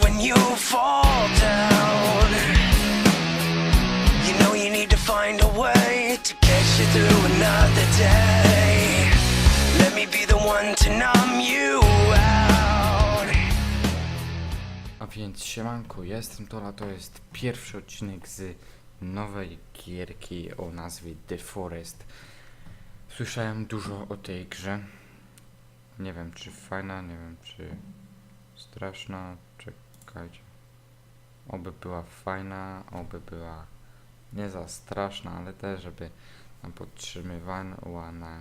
when you fall down. You know you need to find a way to get you through another day. Let me be the one to numb you out. A więc siemanko, jestem Tola, to jest pierwszy odcinek z nowej gierki o nazwie The Forest. Słyszałem dużo o tej grze. Nie wiem czy fajna, nie wiem czy straszna. Czekajcie. Oby była fajna, oby była nie za straszna, ale też żeby nam podtrzymywała na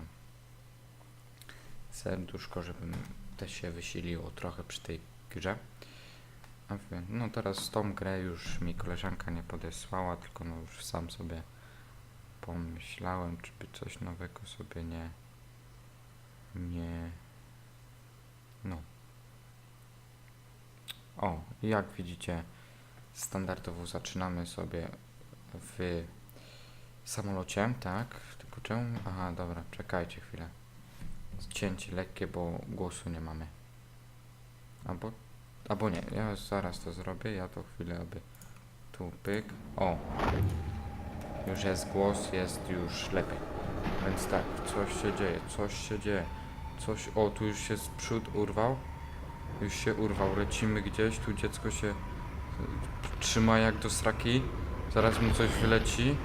serduszko, żebym też się wysiliło trochę przy tej grze. No teraz tą grę już mi koleżanka nie podesłała, tylko no już sam sobie pomyślałem, czy by coś nowego sobie nie nie no o jak widzicie standardowo zaczynamy sobie w samolocie, tak? Tylko czemu? Aha, dobra, czekajcie chwilę. Cięcie lekkie, bo głosu nie mamy. Albo Albo nie, ja zaraz to zrobię, ja to chwilę, aby tu pyk. O! Już jest głos, jest już lepiej. Więc tak, coś się dzieje, coś się dzieje. Coś, o, tu już się z przód urwał. Już się urwał, lecimy gdzieś, tu dziecko się y, trzyma jak do sraki. Zaraz mu coś wyleci.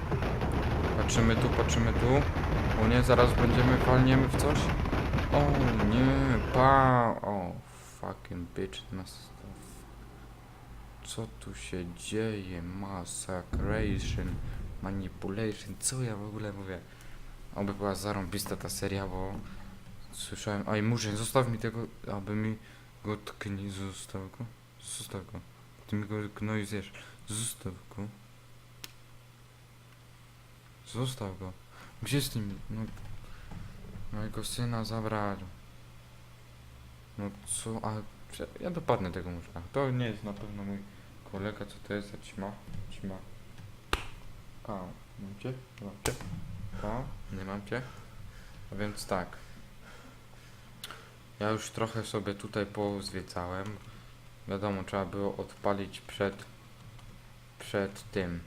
Patrzymy tu, patrzymy tu. O nie, zaraz będziemy, walniemy w coś. O nie, pa! O, fucking bitch, nas... Co tu się dzieje? Massacration, manipulation, co ja w ogóle mówię? Oby była zarąbista ta seria, bo słyszałem... Aj, murzyn, zostaw mi tego, aby mi go tknij, zostaw go. Zostaw go. Ty mi go gnoj zjesz. Zostaw go. Zostaw go. Gdzie z tym? No, mojego syna zabrać. No co, a ja dopadnę tego muszka. To nie jest na pewno mój kolega, co to jest za ćma? Ćma. A, mam cię? Mam cię? A, nie mam cię? A więc tak. Ja już trochę sobie tutaj pozwiecałem. Wiadomo, trzeba było odpalić przed przed tym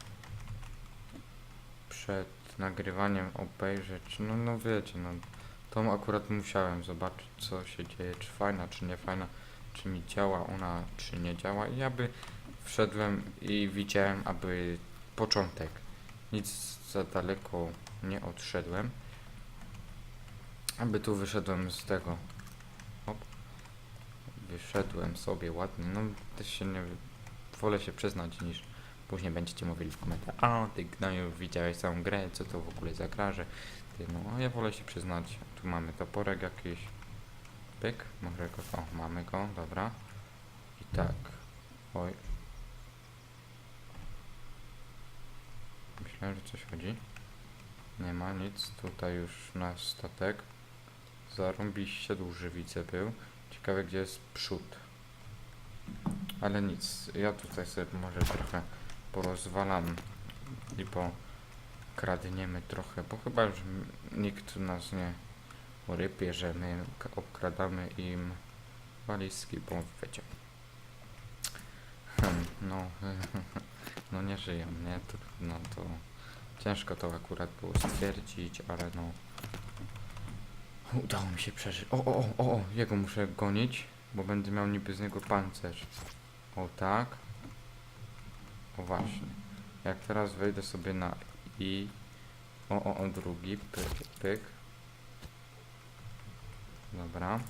przed nagrywaniem obejrzeć. No no wiecie, no to akurat musiałem zobaczyć, co się dzieje, czy fajna, czy nie fajna, czy mi działa ona, czy nie działa. I aby wszedłem i widziałem, aby początek. Nic za daleko nie odszedłem. Aby tu wyszedłem z tego. Wyszedłem sobie ładnie. No też się nie. Wolę się przyznać niż później będziecie mówili w komentarzach. A ty gnoju, widziałeś całą grę, co to w ogóle za gra, że ty, no a ja wolę się przyznać. Tu mamy toporek jakiś. Pyk, może go. O, mamy go, dobra. I tak. Oj. Myślałem, że coś chodzi. Nie ma nic. Tutaj już nasz statek. Zarąbiście duży widzę był. Ciekawe gdzie jest przód. Ale nic. Ja tutaj sobie może trochę porozwalam i pokradniemy trochę, bo chyba już nikt nas nie rypie, że my obkradamy im walizki, bo wiecie. Hmm, no, no nie żyją, nie? No to ciężko to akurat było stwierdzić, ale no udało mi się przeżyć. O, o, o, o, o, jego muszę gonić, bo będę miał niby z niego pancerz. O tak. O właśnie. Jak teraz wejdę sobie na i o, o, o drugi, pyk, pyk. Dobra.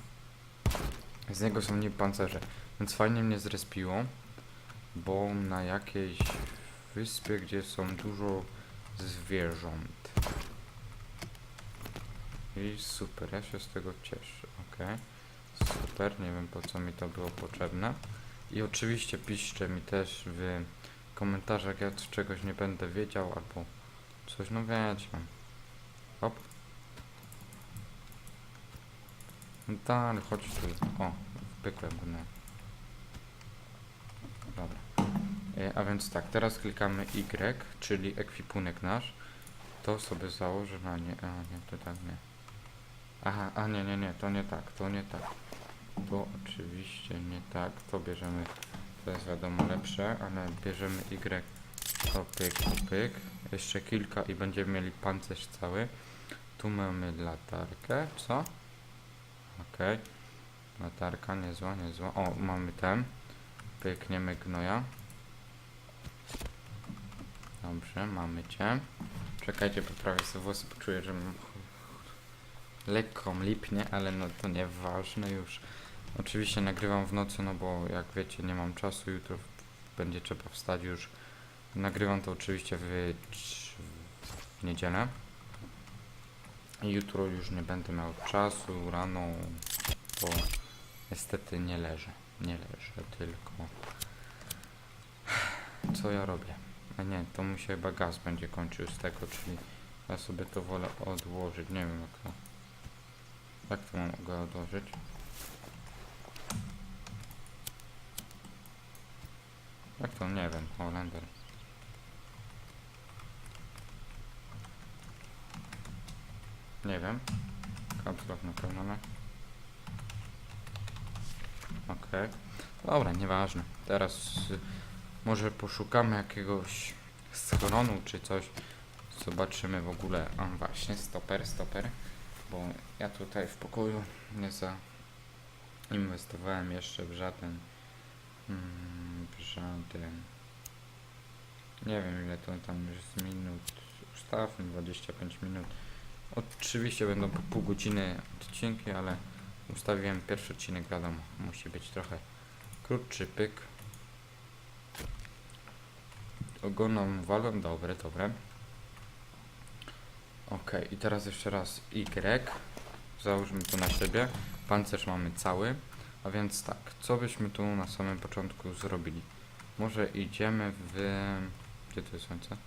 Z niego są nie pancerze, więc fajnie mnie zrespiło, bo na jakiejś wyspie, gdzie są dużo zwierząt. I super, ja się z tego cieszę, ok. Super, nie wiem po co mi to było potrzebne. I oczywiście piszcie mi też w komentarzach, jak czegoś nie będę wiedział, albo coś, no wiecie. Hop. No dalej, chodź tu. O, wpykłem. Dobra. E, a więc tak, teraz klikamy Y, czyli ekwipunek nasz. To sobie założę na nie, a nie, to tak nie. Aha, a nie, nie, nie, to nie tak, to nie tak. To oczywiście nie tak, to bierzemy to jest wiadomo lepsze, ale bierzemy Y, to pyk, pyk. Jeszcze kilka i będziemy mieli pancerz cały. Tu mamy latarkę, co? Okej. Latarka, niezła, niezła. O, mamy ten. Pykniemy gnoja. Dobrze, mamy cię. Czekajcie, poprawię sobie włosy, poczuję, że mam lekko lipnie, ale no to nieważne już. Oczywiście nagrywam w nocy, no bo jak wiecie, nie mam czasu, jutro będzie trzeba wstać już. Nagrywam to oczywiście w, w niedzielę. I jutro już nie będę miał czasu, rano, bo niestety nie leżę. Nie leżę, tylko... Co ja robię? A nie, to mu się chyba gaz będzie kończył z tego, czyli ja sobie to wolę odłożyć. Nie wiem jak to... Jak to mam go odłożyć? Jak to? Nie wiem. Holender. Nie wiem. Kapslok na pewno. Okej. Dobra, nieważne. Teraz y, może poszukamy jakiegoś schronu czy coś. Zobaczymy w ogóle. A właśnie, stoper, stoper. Bo ja tutaj w pokoju nie zainwestowałem jeszcze w żaden. Mm, w żaden. Nie wiem ile to tam jest minut. Ustawmy 25 minut. Oczywiście będą po pół godziny odcinki, ale ustawiłem pierwszy odcinek, wiadomo, musi być trochę krótszy pyk. Ogonom walą, dobre, dobre. Ok, i teraz jeszcze raz Y. Załóżmy to na siebie. Pancerz mamy cały. A więc tak, co byśmy tu na samym początku zrobili? Może idziemy w... Gdzie to jest słońce?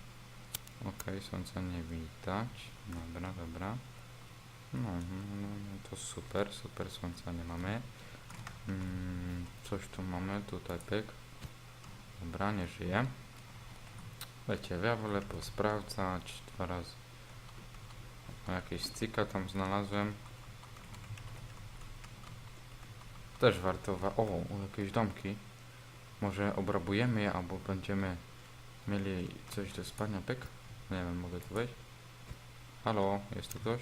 Okej, słońca nie widać. Dobra, dobra. No, no, no, no to super, super, słońca nie mamy. Mm, coś tu mamy, tutaj pyk. Dobra, nie żyje. Wiecie, ja wolę posprawdzać dwa razy. Jakieś sticka tam znalazłem. Też warto wa- O, jakieś domki. Może obrabujemy je, albo będziemy mieli coś do spania, pyk? Nie wiem, mogę tu wejść? Halo, jest tu ktoś?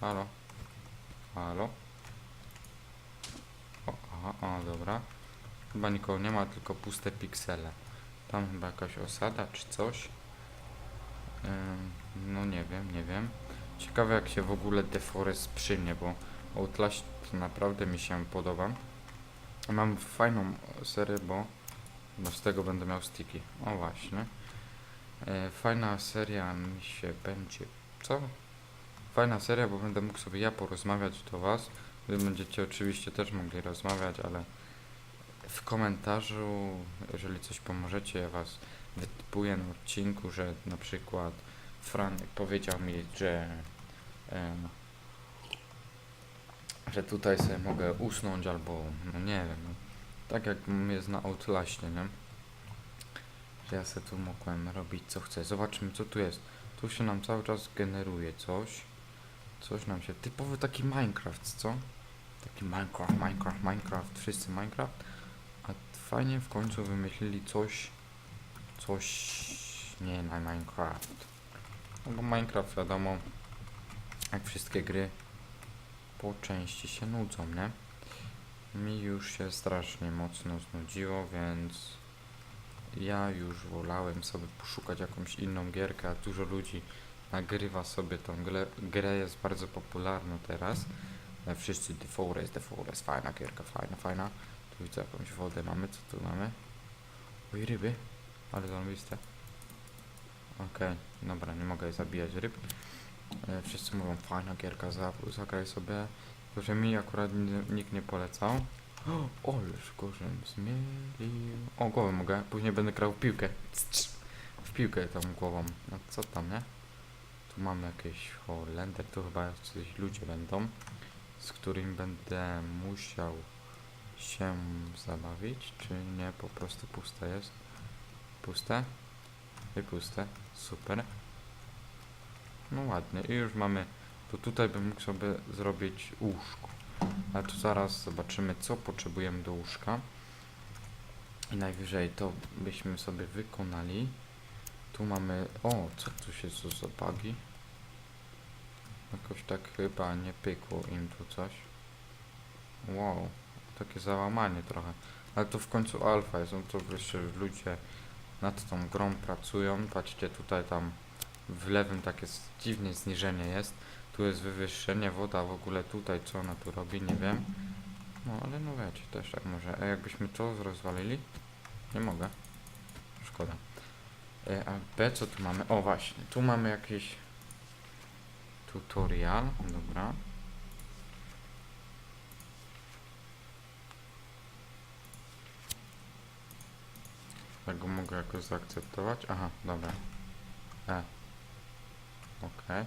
Halo? Halo? O, aha, o, dobra. Chyba nikogo nie ma, tylko puste piksele. Tam chyba jakaś osada czy coś. No nie wiem, nie wiem. Ciekawe jak się w ogóle Deforest przyjmie, bo Outlast naprawdę mi się podoba. Mam fajną serię, bo, bo z tego będę miał sticky. O właśnie. E, fajna seria mi się będzie... Co? Fajna seria, bo będę mógł sobie ja porozmawiać do Was. Wy będziecie oczywiście też mogli rozmawiać, ale w komentarzu, jeżeli coś pomożecie, ja Was wytypuję na odcinku, że na przykład Franek powiedział mi, że że tutaj sobie mogę usnąć albo, no nie wiem, no, tak jak jest na Outlaście, nie? Że ja sobie tu mogłem robić co chcę. Zobaczmy co tu jest. Tu się nam cały czas generuje coś. Coś nam się, typowy taki Minecraft, co? Taki Minecraft, Minecraft, Minecraft, wszyscy Minecraft. A fajnie w końcu wymyślili coś, coś nie na Minecraft. No bo Minecraft wiadomo, jak wszystkie gry, po części się nudzą, nie? Mi już się strasznie mocno znudziło, więc ja już wolałem sobie poszukać jakąś inną gierkę, a dużo ludzi nagrywa sobie tą grę, grę jest bardzo popularna teraz. E, Wszyscy The Forest, The Forest, fajna gierka, fajna, fajna. Tu widzę jakąś wodę mamy, co tu mamy? Oj, ryby, ale zarąbiste. Okej, dobra, nie mogę zabijać ryb. E, Wszyscy mówią, fajna gierka, za- zagraj sobie. Tylko, mi akurat nikt nie polecał. O, ależ gorzem zmielił. O, głowę mogę, później będę grał w piłkę. W piłkę tą głową. No co tam, nie? Tu mamy jakieś Holender, tu chyba jacyś ludzie będą, z którymi będę musiał się zabawić, czy nie, po prostu puste jest. Puste? Puste, super. No ładnie, i już mamy, to tutaj bym mógł sobie zrobić łóżko. Ale to zaraz zobaczymy, co potrzebujemy do łóżka. I najwyżej to byśmy sobie wykonali. Tu mamy... O, co tu się co za bugi? Jakoś tak chyba nie pykło im tu coś. Wow, takie załamanie trochę. Ale to w końcu alfa jest, no to jeszcze ludzie nad tą grą pracują. Patrzcie, tutaj tam w lewym takie dziwnie zniżenie jest. Tu jest wywyższenie, woda w ogóle tutaj, co ona tu robi, nie wiem. No ale no wiecie, też tak może. A jakbyśmy to rozwalili? Nie mogę. Szkoda. E, a B co tu mamy? O właśnie, tu mamy jakiś tutorial, dobra. Ja go mogę jakoś zaakceptować? Aha, dobra. E. Okej.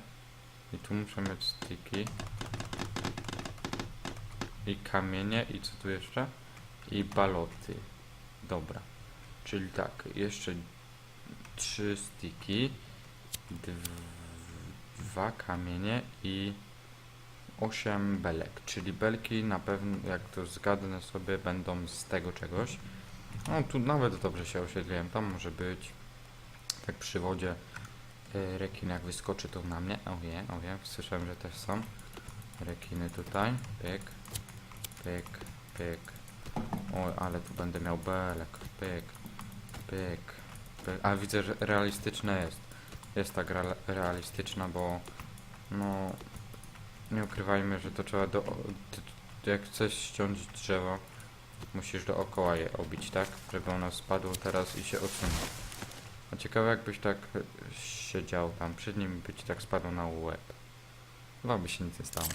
I tu muszę mieć sticky. I kamienie, i co tu jeszcze? I baloty. Dobra. Czyli tak, jeszcze trzy sticky, dw- dwa kamienie i 8 belek. Czyli belki na pewno, jak to zgadnę sobie, będą z tego czegoś. No tu nawet dobrze się osiedliłem, tam może być. Tak przy wodzie y, rekin jak wyskoczy to na mnie. O wie, o wie, słyszałem, że też są. Rekiny tutaj. Pyk, pyk, pyk. Oj, ale tu będę miał belek. Pyk, pyk, pyk. A widzę, że realistyczne jest. Jest tak rea- realistyczna, bo no nie ukrywajmy, że to trzeba do... Jak chcesz ściąć drzewo, musisz dookoła je obić, tak? Żeby ono spadło teraz i się odsunęło. A ciekawe jakbyś tak e, siedział tam przed nim i by ci tak spadło na łeb. Chyba by się nic nie stało.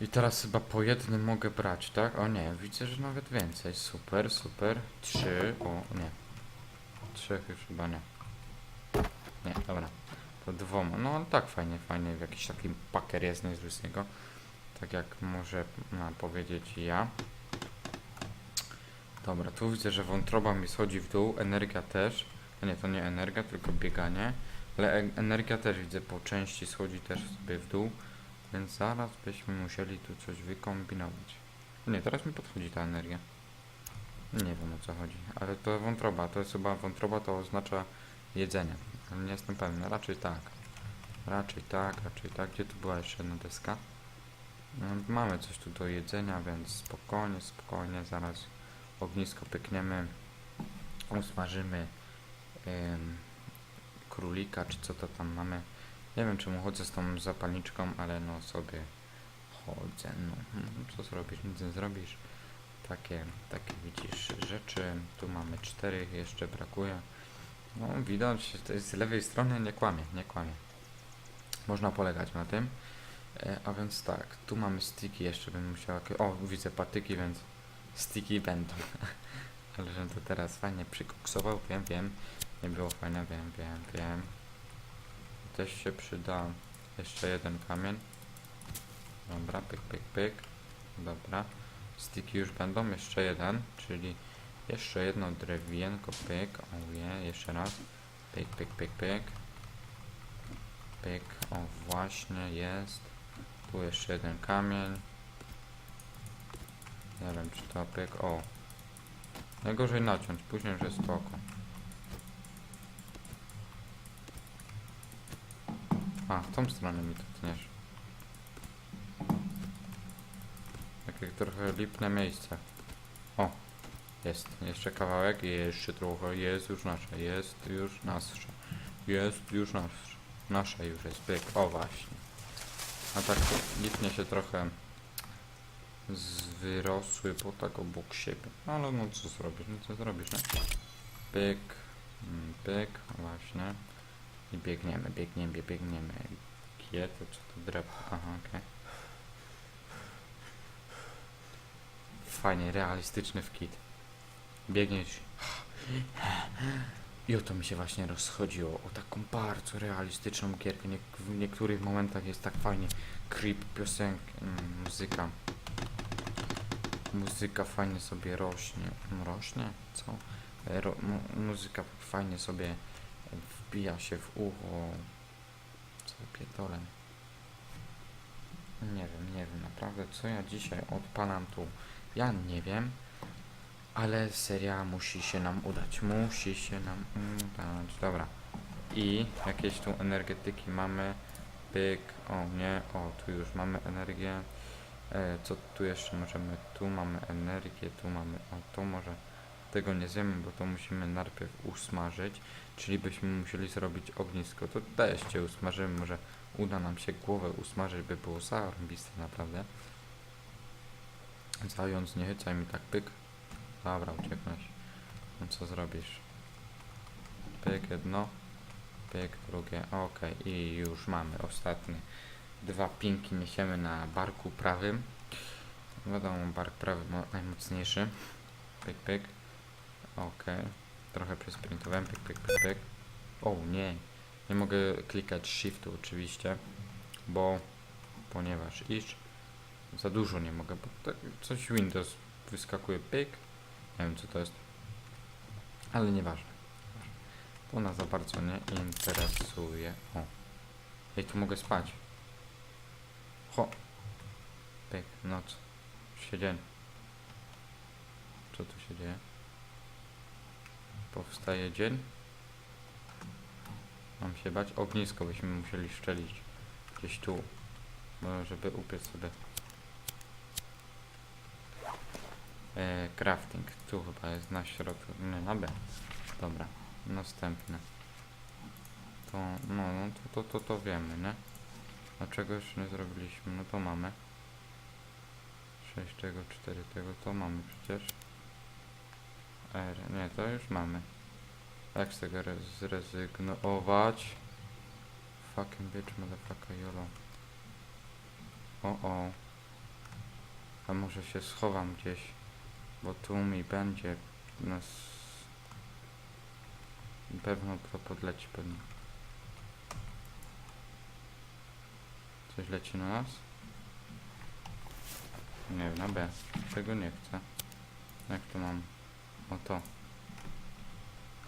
I teraz chyba po jednym mogę brać, tak? O nie, widzę, że nawet więcej. Super, super. Trzy, o nie. Trzech już chyba nie. Nie, dobra. To dwoma. No ale tak fajnie, fajnie. Jakiś taki paker jest niezły z niego. Tak jak może no, powiedzieć ja. Dobra, tu widzę, że wątroba mi schodzi w dół, energia też. A nie, to nie energia, tylko bieganie. Ale e- energia też widzę po części schodzi też sobie w dół. Więc zaraz byśmy musieli tu coś wykombinować. Nie, teraz mi podchodzi ta energia. Nie wiem o co chodzi, ale to wątroba, to jest chyba wątroba to oznacza jedzenie. Ale nie jestem pewny, raczej tak. Raczej tak, raczej tak. Gdzie tu była jeszcze jedna deska? No, mamy coś tu do jedzenia, więc spokojnie, spokojnie, zaraz ognisko pykniemy, usmażymy ym, królika, czy co to tam mamy. Nie wiem, czemu chodzę z tą zapalniczką, ale no sobie chodzę, no. mm, Co zrobisz? Nic nie zrobisz. Takie, takie widzisz rzeczy. Tu mamy cztery, jeszcze brakuje. No widać, z lewej strony, nie kłamie, nie kłamie. Można polegać na tym. E, a więc tak, tu mamy sticky, jeszcze bym musiał... O, widzę patyki, więc sticky będą. Ale że to teraz fajnie przykoksował, wiem, wiem. Nie było fajne, wiem, wiem, wiem. Też się przyda jeszcze jeden kamień. Dobra, pyk, pyk, pyk. Dobra. Sticky już będą, jeszcze jeden, czyli jeszcze jedno drewienko, pyk, o je, jeszcze raz. Pyk, pyk, pyk, pyk. Pyk, o właśnie jest. Tu jeszcze jeden kamień. Nie wiem czy to pyk, o. Najgorzej naciąć, później już jest spoko. A, w tą stronę mi to tniesz. Takie trochę lipne miejsce. O, jest. Jeszcze kawałek, jeszcze trochę. Jest już nasze, jest już nasze. Jest już nasze. Nasze już jest pyk. O, właśnie. A tak lipnie się trochę zwyrosły, bo tak obok siebie. Ale no co zrobisz, no co zrobisz, nie? Pyk, mm, pyk, właśnie. I biegniemy, biegniemy, biegniemy. Gie, to co to drewno? Aha, okej. Fajnie, realistyczny w kit. Biegniesz. I o to mi się właśnie rozchodziło. O taką bardzo realistyczną gierkę. W niektórych momentach jest tak fajnie. Creep, piosenki, mm, muzyka. Muzyka fajnie sobie rośnie. Rośnie? Co? Ro, mu, muzyka fajnie sobie wbija się w ucho. Co pierdolę. Nie wiem, nie wiem naprawdę co ja dzisiaj odpalam tu. Ja nie wiem. Ale seria musi się nam udać. Musi się nam udać. Dobra. I jakieś tu energetyki mamy. Pyk. O nie. O, tu już mamy energię. E, co tu jeszcze możemy? Tu mamy energię, tu mamy. O, to może tego nie zjemy, bo to musimy najpierw usmażyć. Czyli byśmy musieli zrobić ognisko. To też usmażymy. Może uda nam się głowę usmażyć, by było zarąbiste naprawdę. Zając, nie chycaj mi tak pyk. Dobra, ucieknąć. No co zrobisz? Pyk jedno, pyk drugie. Okej, i już mamy ostatnie. Dwa pinki niesiemy na barku prawym. Wiadomo, bark prawy mo- najmocniejszy. Pyk, pyk. Okej. Trochę przesprintowałem. Pyk, pyk, pyk, pyk. O nie. Nie mogę klikać shiftu oczywiście, bo ponieważ iż za dużo nie mogę, bo tak coś Windows wyskakuje pyk. Nie wiem co to jest. Ale nieważne. To nas za bardzo nie interesuje. O. Ej, tu mogę spać. Ho. Pyk, noc. Już się dzień. Co tu się dzieje? Powstaje dzień. Mam się bać. Ognisko byśmy musieli szczelić. Gdzieś tu. Żeby upiec sobie. E, crafting. Tu chyba jest na środku. Nie, na B. Dobra. Następne. To, no, no to, to, to, to wiemy, nie? A czego jeszcze nie zrobiliśmy? No to mamy. 6 tego, 4 tego, to mamy przecież. R, nie, to już mamy. Jak z tego re- zrezygnować? Fucking bitch, motherfucker, yolo. O, o. A może się schowam gdzieś, bo tu mi będzie nas... Pewno to podleci pewnie. Coś leci na nas? Nie wiem, na B. Tego nie chcę. Jak to mam? O to.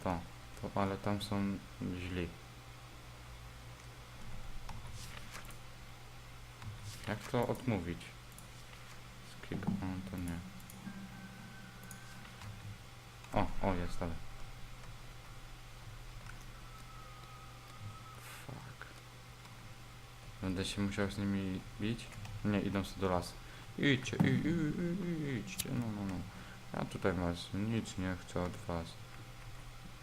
To. To, ale tam są źli. Jak to odmówić? Skip, o to nie. O, o jest, ale. Fuck. Będę się musiał z nimi bić? Nie, idą sobie do lasu. Idźcie, i, i, idźcie, no, no, no. Ja tutaj was nic nie chcę od was.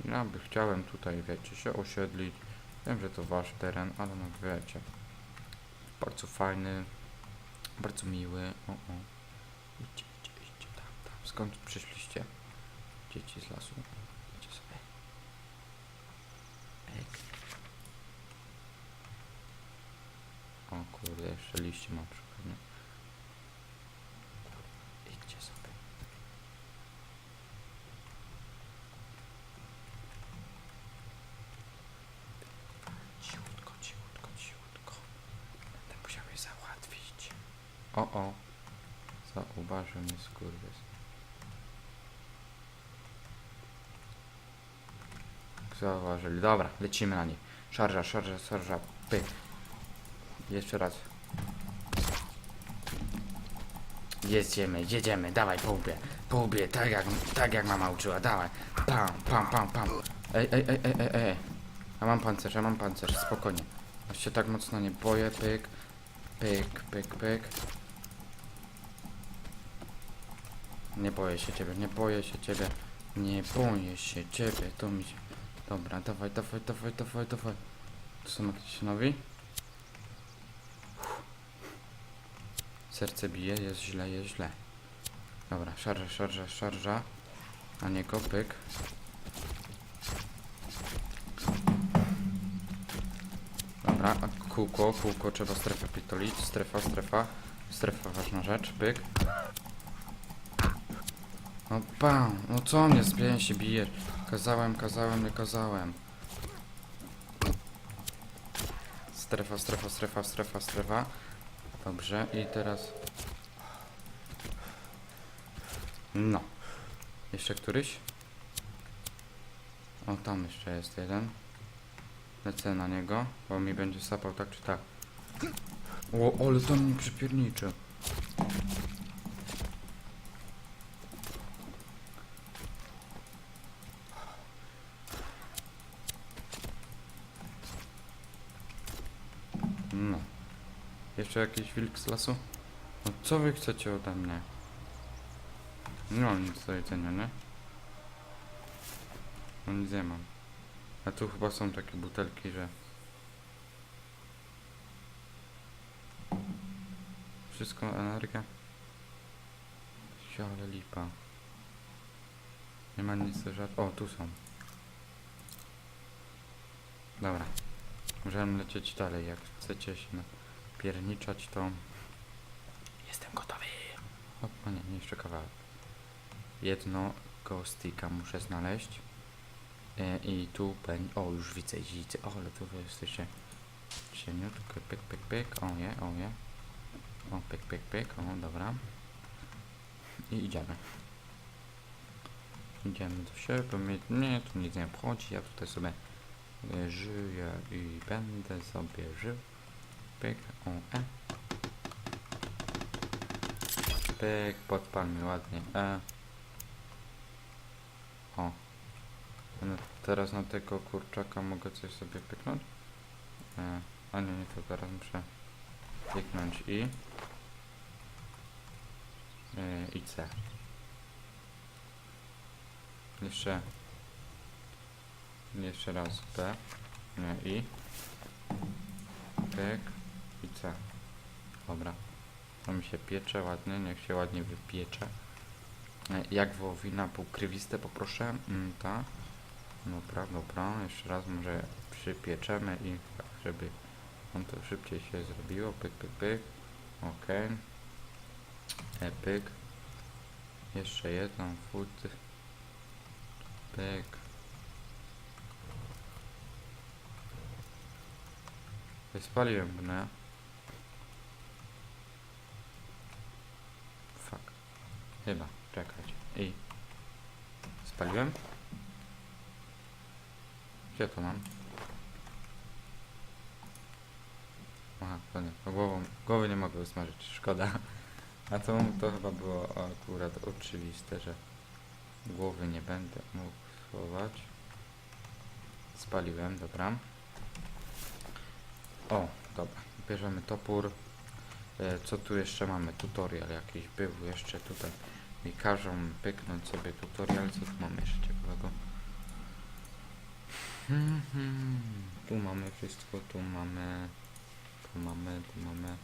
Ja by chciałem tutaj, wiecie, się osiedlić. Wiem, że to wasz teren, ale no wiecie. Bardzo fajny, bardzo miły. O, o. Idźcie, idźcie, idźcie tam, tam. Skąd przyszliście? Dzieci z lasu. Idźcie sobie. Pyk. O kurde, jeszcze liście mam przy okazji. Idźcie sobie. Cichutko, cichutko, cichutko. Będę musiał je załatwić. O, o. Zauważył mnie skurwys. Zauważyli. Dobra, lecimy na nich. Szarża, szarża, szarża. Pyk. Jeszcze raz. Jedziemy, jedziemy, dawaj po łbie, po łbie, tak jak, tak jak mama uczyła, dawaj. Pam, pam, pam, pam. Ej, ej, ej, ej, ej, ej. Ja mam pancerz, ja mam pancerz, spokojnie. Ja się tak mocno nie boję, pyk, pyk, pyk, pyk. Nie boję się ciebie, nie boję się ciebie, nie boję się ciebie, to mi się... Dobra, dawaj, dawaj, dawaj, dawaj, dawaj. Tu są jakieś nowi? Serce bije, jest źle, jest źle. Dobra, szarża, szarża, szarża. Na niego pyk. Dobra, a kółko, kółko, trzeba strefę pitolić. Strefa, strefa. Strefa, ważna rzecz, pyk. No bam, no co mnie z się bije? Kazałem, kazałem, nie kazałem. Strefa, strefa, strefa, strefa, strefa. Dobrze, i teraz... No. Jeszcze któryś? O, tam jeszcze jest jeden. Lecę na niego, bo mi będzie sapał tak czy tak. O, ale to mnie przypierniczy. No. Jeszcze jakiś wilk z lasu? No co wy chcecie ode mnie? Nie mam nic do jedzenia, nie? No nic nie mam. A tu chyba są takie butelki, że... Wszystko energia. Ale lipa. Nie ma nic do żart. O, tu są. Dobra. Możemy lecieć dalej. Jak chcecie się napierniczać, to... Jestem gotowy. O, nie, nie jeszcze kawałek. Jedno sticka muszę znaleźć. E, I tu będzie... O, już widzę, widzę. O, ale tu wy jesteście cieniutko. Pyk, pyk, pyk. O je, o je. O, pyk, pyk, pyk. O, dobra. I idziemy. Idziemy do siebie, mnie, mnie tu nic nie obchodzi. Ja tutaj sobie e, żyję i będę sobie żył. Pyk, o, e. Pyk, podpal mi ładnie, e. O. No, teraz na tego kurczaka mogę coś sobie pyknąć? E, a nie, nie, to teraz muszę pyknąć i... E, i C. Jeszcze... Jeszcze raz B. Nie, i... Pyk Dobra. To mi się piecze ładnie, niech się ładnie wypiecze. E, Jak wołowina półkrywiste poproszę. Mm, ta. Dobra, dobra. Jeszcze raz może przypieczemy i tak, żeby on to szybciej się zrobiło. Pyk, pyk, pyk. Okej. E, pyk. Jeszcze jedną food. Pyk. Spaliłem go, no. Fuck. Chyba, czekać. I. Spaliłem? Gdzie to mam? Aha, to nie. To głową, głowy nie mogę usmażyć, szkoda. A to, to chyba było akurat oczywiste, że głowy nie będę mógł schować. Spaliłem, dobra. O, dobra. Bierzemy topór. E, co tu jeszcze mamy? Tutorial jakiś był jeszcze tutaj. Mi każą pyknąć sobie tutorial. Co tu mamy jeszcze ciekawego? Hmm, hmm. Tu mamy wszystko, tu mamy, tu mamy, tu mamy.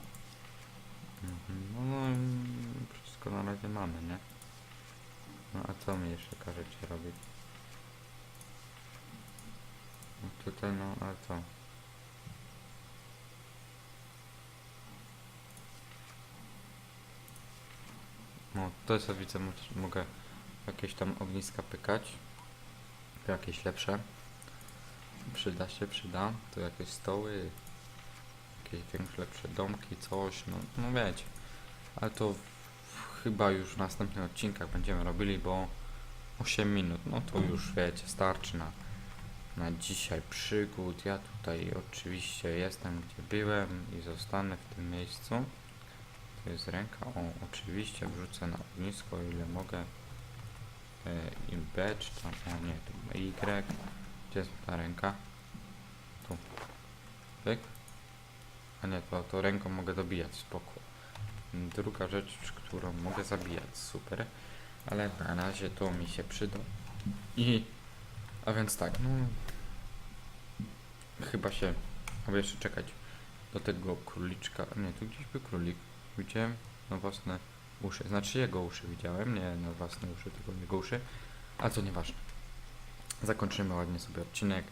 No, no i wszystko na razie mamy, nie? No a co mi jeszcze każecie robić? No tutaj no, a co? No, to jest widzę, mo- mogę jakieś tam ogniska pykać. Jakieś lepsze. Przyda się, przyda. Tu jakieś stoły, jakieś większe, lepsze domki, coś, no, no wiecie. Ale to w, chyba już w następnych odcinkach będziemy robili, bo 8 minut, no to już wiecie, starczy na, na dzisiaj przygód. Ja tutaj oczywiście jestem, gdzie byłem i zostanę w tym miejscu. To jest ręka, o, oczywiście wrzucę na ognisko, ile mogę. E, I B, czy tam, o nie, tu Y. Gdzie jest ta ręka? Tu. Pyk. A nie, to, to ręką mogę dobijać, spoko. Druga rzecz, którą mogę zabijać, super. Ale na razie to mi się przyda. I... A więc tak, no... Chyba się... Aby jeszcze czekać do tego króliczka. Nie, tu gdzieś był królik. Widziałem na własne uszy. Znaczy jego uszy widziałem, nie na własne uszy, tylko jego uszy. A co nieważne. Zakończymy ładnie sobie odcinek.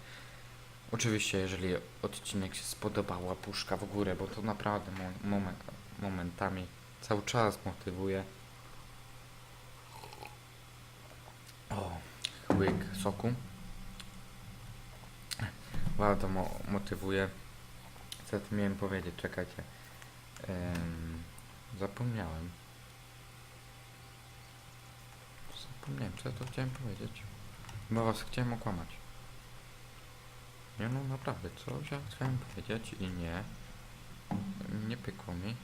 Oczywiście, jeżeli odcinek się spodobał, łapuszka w górę, bo to naprawdę mo moment, momentami cały czas motywuje. O, łyk soku. Bardzo mo motywuje. Co tu miałem powiedzieć? Czekajcie. Em, zapomniałem. Zapomniałem, co ja to chciałem powiedzieć. Bo was chciałem okłamać. Nie no, naprawdę, coś ja chciałem powiedzieć i nie. Nie pykło mi.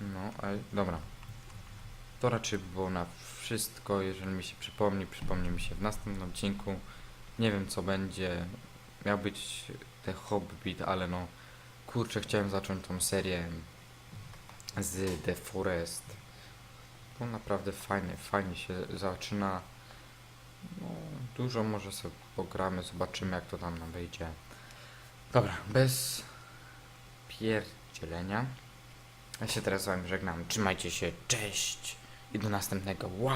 No, ale dobra. To raczej by było na wszystko. Jeżeli mi się przypomni, przypomni mi się w następnym odcinku. Nie wiem co będzie. miał być The Hobbit, ale no kurczę, chciałem zacząć tą serię z The Forest. To naprawdę fajnie, fajnie się zaczyna. No, dużo może sobie pogramy, zobaczymy jak to tam nam wyjdzie. Dobra, bez pierdzielenia. Ja się teraz z wami żegnam. Trzymajcie się, cześć i do następnego. Wow!